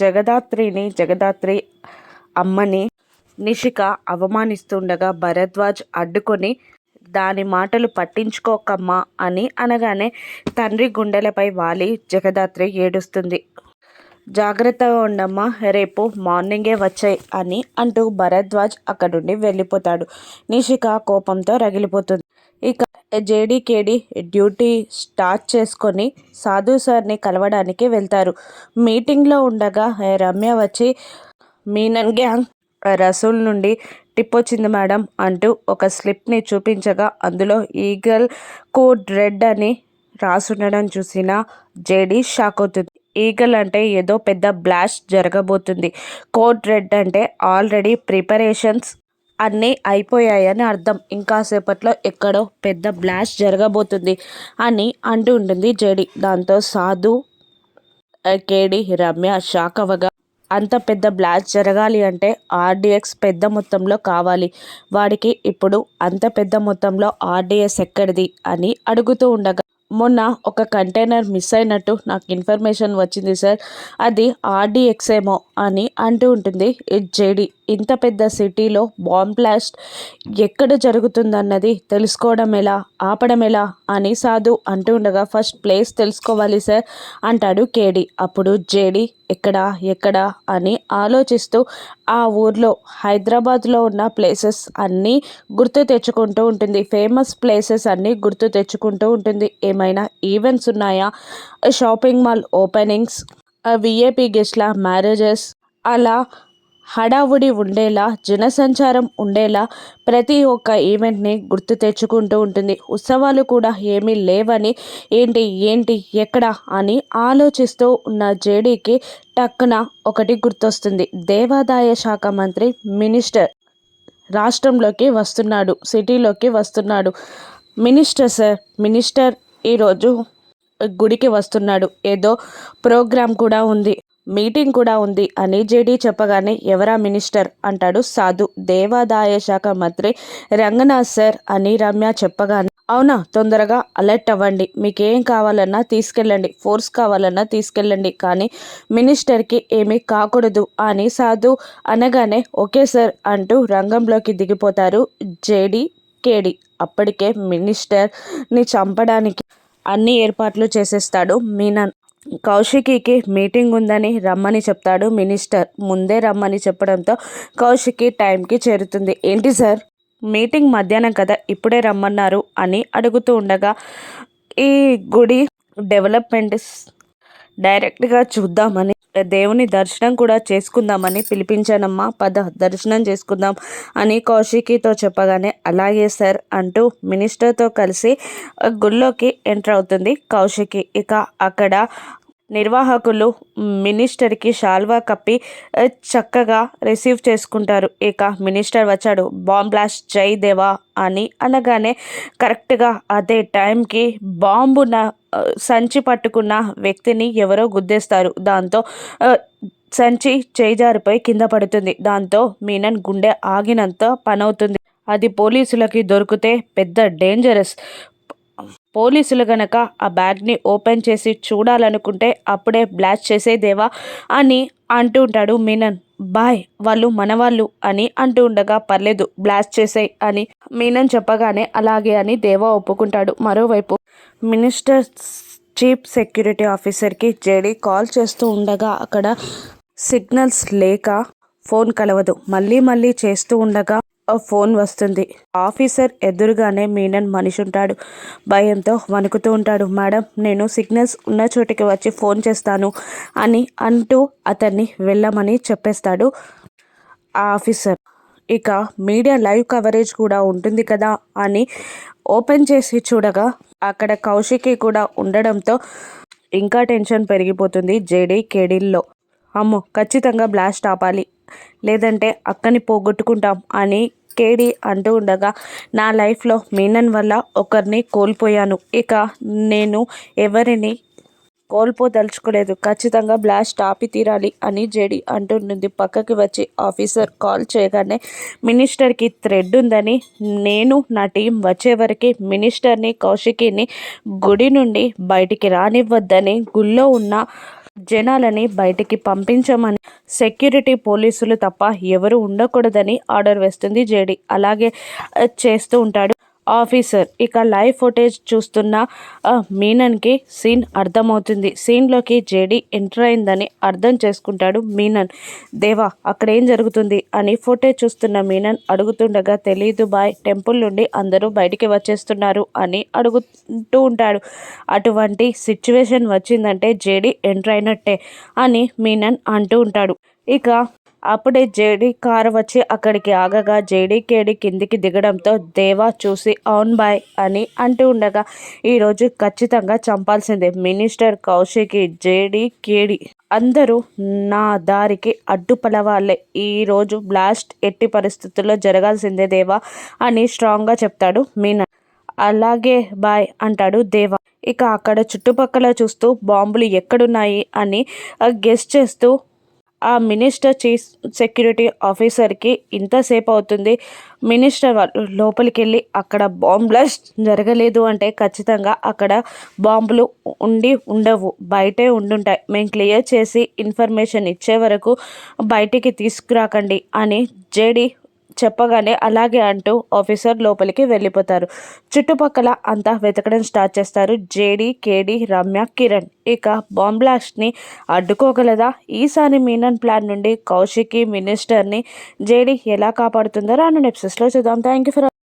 జగదాత్రిని జగదాత్రి అమ్మని నిషిక అవమానిస్తుండగా భరద్వాజ్ అడ్డుకొని దాని మాటలు పట్టించుకోకమ్మా అని అనగానే తండ్రి గుండెలపై వాలి జగదాత్రి ఏడుస్తుంది. జాగ్రత్తగా ఉండమ్మా రేపు మార్నింగే వచ్చాయి అని అంటూ భరద్వాజ్ అక్కడుండి వెళ్ళిపోతాడు. నిషిక కోపంతో రగిలిపోతుంది. ఇక జేడీకేడి డ్యూటీ స్టార్ట్ చేసుకొని సాధు సార్ని కలవడానికి వెళ్తారు. మీటింగ్లో ఉండగా రమ్య వచ్చి మీనన్ గ్యాంగ్ రసూల్ నుండి టిప్ వచ్చింది మేడం అంటూ ఒక స్లిప్ని చూపించగా అందులో ఈగల్ కోడ్ రెడ్ అని రాసుండడం చూసిన జేడీ షాక్ అవుతుంది. ఈగల్ అంటే ఏదో పెద్ద బ్లాస్ట్ జరగబోతుంది. కోడ్ రెడ్ అంటే ఆల్రెడీ ప్రిపరేషన్స్ అన్నీ అయిపోయాయని అర్థం. ఇంకాసేపట్లో ఎక్కడో పెద్ద బ్లాస్ట్ జరగబోతుంది అని అంటూ ఉంటుంది జేడి. దాంతో సాధు కేడి రమ్య షాక్ అవగా అంత పెద్ద బ్లాస్ట్ జరగాలి అంటే ఆర్డిఎక్స్ పెద్ద మొత్తంలో కావాలి. వాడికి ఇప్పుడు అంత పెద్ద మొత్తంలో ఆర్డిఎస్ ఎక్కడిది అని అడుగుతూ ఉండగా మొన్న ఒక కంటైనర్ మిస్ అయినట్టు నాకు ఇన్ఫర్మేషన్ వచ్చింది సార్. అది ఆర్డీఎక్స్ఏమో అని అంటూ ఉంటుంది. జేడి ఇంత పెద్ద సిటీలో బాంబ్ బ్లాస్ట్ ఎక్కడ జరుగుతుందన్నది తెలుసుకోవడం ఎలా ఆపడం ఎలా అని సాధు అంటూ ఉండగా ఫస్ట్ ప్లేస్ తెలుసుకోవాలి సార్ అంటాడు కేడి. అప్పుడు జేడి ఎక్కడ ఎక్కడ అని ఆలోచిస్తూ ఆ ఊర్లో హైదరాబాద్లో ఉన్న ప్లేసెస్ అన్నీ గుర్తు తెచ్చుకుంటూ ఉంటుంది. ఫేమస్ ప్లేసెస్ అన్నీ గుర్తు తెచ్చుకుంటూ ఉంటుంది. ఏమైనా ఈవెంట్స్ ఉన్నాయా? షాపింగ్ మాల్ ఓపెనింగ్స్ విఏపీ గెస్ట్ల మ్యారేజెస్ అలా హడావుడి ఉండేలా జనసంచారం ఉండేలా ప్రతి ఒక్క ఈవెంట్ని గుర్తు తెచ్చుకుంటూ ఉంటుంది. ఉత్సవాలు కూడా ఏమీ లేవని ఏంటి ఏంటి ఎక్కడ అని ఆలోచిస్తూ ఉన్న జేడీకి టక్కున ఒకటి గుర్తొస్తుంది. దేవాదాయ శాఖ మంత్రి మినిస్టర్ రాష్ట్రంలోకి వస్తున్నాడు సిటీలోకి వస్తున్నాడు. మినిస్టర్ సార్ మినిస్టర్ ఈరోజు గుడికి వస్తున్నాడు. ఏదో ప్రోగ్రాం కూడా ఉంది. మీటింగ్ కూడా ఉంది అని జేడీ చెప్పగానే ఎవరా మినిస్టర్? అంటాడు సాధు. దేవాదాయ శాఖ మంత్రి రంగనాథ్ సార్ అని రమ్య చెప్పగానే అవునా తొందరగా అలర్ట్ అవ్వండి. మీకేం కావాలన్నా తీసుకెళ్ళండి. ఫోర్స్ కావాలన్నా తీసుకెళ్ళండి. కానీ మినిస్టర్కి ఏమీ కాకూడదు అని సాధు అనగానే ఓకే సార్ అంటూ రంగంలోకి దిగిపోతారు జేడి. కేడి. అప్పటికే మినిస్టర్ని చంపడానికి అన్ని ఏర్పాట్లు చేసేస్తాడు మీనన్. కౌశికికి మీటింగ్ ఉందని రమ్మని చెప్తాడు మినిస్టర్. ముందే రమ్మని చెప్పడంతో కౌశికి టైంకి చేరుతుంది. ఏంటి సార్? మీటింగ్ మధ్యాహ్నం కదా ఇప్పుడే రమ్మన్నారు అని అడుగుతూ ఉండగా ఈ గుడి డెవలప్మెంట్ డైరెక్ట్గా చూద్దామని దేవుని దర్శనం కూడా చేసుకుందామని పిలిపించానమ్మా. పద దర్శనం చేసుకుందాం అని కౌశికితో చెప్పగానే అలాగే సార్ అంటూ మినిస్టర్తో కలిసి గుళ్ళోకి ఎంటర్ అవుతుంది కౌశికి. ఇక అక్కడ నిర్వాహకులు మినిస్టర్కి షాల్వా కప్పి చక్కగా రిసీవ్ చేసుకుంటారు. ఇక మినిస్టర్ వచ్చాడు బాంబ్ బ్లాస్ట్ జై దేవా అని అనగానే కరెక్ట్గా అదే టైంకి బాంబున సంచి పట్టుకున్న వ్యక్తిని ఎవరో గుద్దేస్తారు. దాంతో సంచి చేజారిపోయి కింద పడుతుంది. దాంతో మీనన్ గుండె ఆగినంత పనవుతుంది. అది పోలీసులకి దొరికితే పెద్ద డేంజరస్. పోలీసులు గనక ఆ బ్యాగ్ని ఓపెన్ చేసి చూడాలనుకుంటే అప్పుడే బ్లాస్ట్ చేసేదేవా అని అంటూ ఉంటాడు మీనన్. బాయ్ వాళ్ళు మనవాళ్ళు అని అంటూ ఉండగా పర్లేదు బ్లాస్ట్ చేసాయి అని మీనన్ చెప్పగానే అలాగే అని దేవా ఒప్పుకుంటాడు. మరోవైపు మినిస్టర్ చీఫ్ సెక్యూరిటీ ఆఫీసర్కి జేడీ కాల్ చేస్తూ ఉండగా అక్కడ సిగ్నల్స్ లేక ఫోన్ కలవదు. మళ్ళీ మళ్ళీ చేస్తూ ఉండగా ఫోన్ వస్తుంది. ఆఫీసర్ ఎదురుగానే మీనన్ మనిషి ఉంటాడు భయంతో వణుకుతూ ఉంటాడు. మేడం నేను సిగ్నల్స్ ఉన్న చోటికి వచ్చి ఫోన్ చేస్తాను అని అంటూ అతన్ని వెళ్ళమని చెప్పేస్తాడు ఆ ఆఫీసర్. ఇక మీడియా లైవ్ కవరేజ్ కూడా ఉంటుంది కదా అని ఓపెన్ చేసి చూడగా అక్కడ కౌశికి కూడా ఉండడంతో ఇంకా టెన్షన్ పెరిగిపోతుంది జేడీ కేడీల్లో. అమ్మో ఖచ్చితంగా బ్లాస్ట్ ఆపాలి. లేదంటే అక్కని పోగొట్టుకుంటాం అని కేడి అంటూ ఉండగా నా లైఫ్లో మీనన్ వల్ల ఒకరిని కోల్పోయాను. ఇక నేను ఎవరిని కోల్పోదలుచుకోలేదు. ఖచ్చితంగా బ్లాస్ట్ ఆపి తీరాలి అని జేడి అంటుంది పక్కకి వచ్చి ఆఫీసర్ కాల్ చేయగానే మినిస్టర్కి థ్రెడ్ ఉందని నేను నా టీం వచ్చే మినిస్టర్ని కౌశికిని గుడి నుండి బయటికి రానివ్వద్దని గుళ్ళో ఉన్న జనాలని బయటికి పంపించమని సెక్యూరిటీ పోలీసులు తప్ప ఎవరు ఉండకూడదని ఆర్డర్ వేస్తుంది జేడి. అలాగే చేస్తూ ఉంటాడు. ఆఫీసర్. ఇక లైవ్ ఫుటేజ్ చూస్తున్న ఆ, మీనన్కి సీన్ అర్థమవుతుంది. సీన్లోకి జేడీ ఎంటర్ అయిందని అర్థం చేసుకుంటాడు మీనన్. దేవా అక్కడ ఏం జరుగుతుంది? అని ఫుటేజ్ చూస్తున్న మీనన్ అడుగుతుండగా తెలీదు బాయ్ టెంపుల్ నుండి అందరూ బయటికి వచ్చేస్తున్నారు అని అడుగుతూ ఉంటాడు. అటువంటి సిచ్యువేషన్ వచ్చిందంటే జేడీ ఎంటర్ అయినట్టే అని మీనన్ అంటూ ఉంటాడు. ఇక అప్పుడే జేడీ కారు వచ్చి అక్కడికి ఆగగా జేడీకేడి కిందికి దిగడంతో దేవా చూసి అవున్ బాయ్ అని అంటూ ఉండగా ఈరోజు ఖచ్చితంగా చంపాల్సిందే. మినిస్టర్ కౌశికి జేడీ కేడి అందరూ నా దారికి అడ్డుపడవాళ్ళే ఈరోజు బ్లాస్ట్ ఎట్టి పరిస్థితుల్లో జరగాల్సిందే దేవా అని స్ట్రాంగ్గా చెప్తాడు మీనా. అలాగే బాయ్ అంటాడు దేవా. ఇక అక్కడ చుట్టుపక్కల చూస్తూ బాంబులు ఎక్కడున్నాయి అని గెస్ట్ చేస్తూ ఆ మినిస్టర్ చీఫ్ సెక్యూరిటీ ఆఫీసర్కి ఇంతసేపు అవుతుంది. మినిస్టర్ వాళ్ళు లోపలికి వెళ్ళి అక్కడ బాంబ్ బ్లాస్ట్ జరగలేదు అంటే ఖచ్చితంగా అక్కడ బాంబులు ఉండి ఉండవు. బయటే ఉండుంటాయి. మేము క్లియర్ చేసి ఇన్ఫర్మేషన్ ఇచ్చే వరకు బయటికి తీసుకురాకండి అని జేడి చెప్పగానే అలాగే అంటూ ఆఫీసర్ లోపలికి వెళ్ళిపోతారు. చుట్టుపక్కల అంతా వెతకడం స్టార్ట్ చేస్తారు. జేడి కేడి రమ్య కిరణ్. ఇక బాంబ్ బ్లాస్ట్ని అడ్డుకోగలదా? ఈసారి మీనన్ ప్లాన్ నుండి కౌశికి మినిస్టర్ని జేడి ఎలా కాపాడుతుందో రాను నెప్సెస్లో చూద్దాం. Thank you for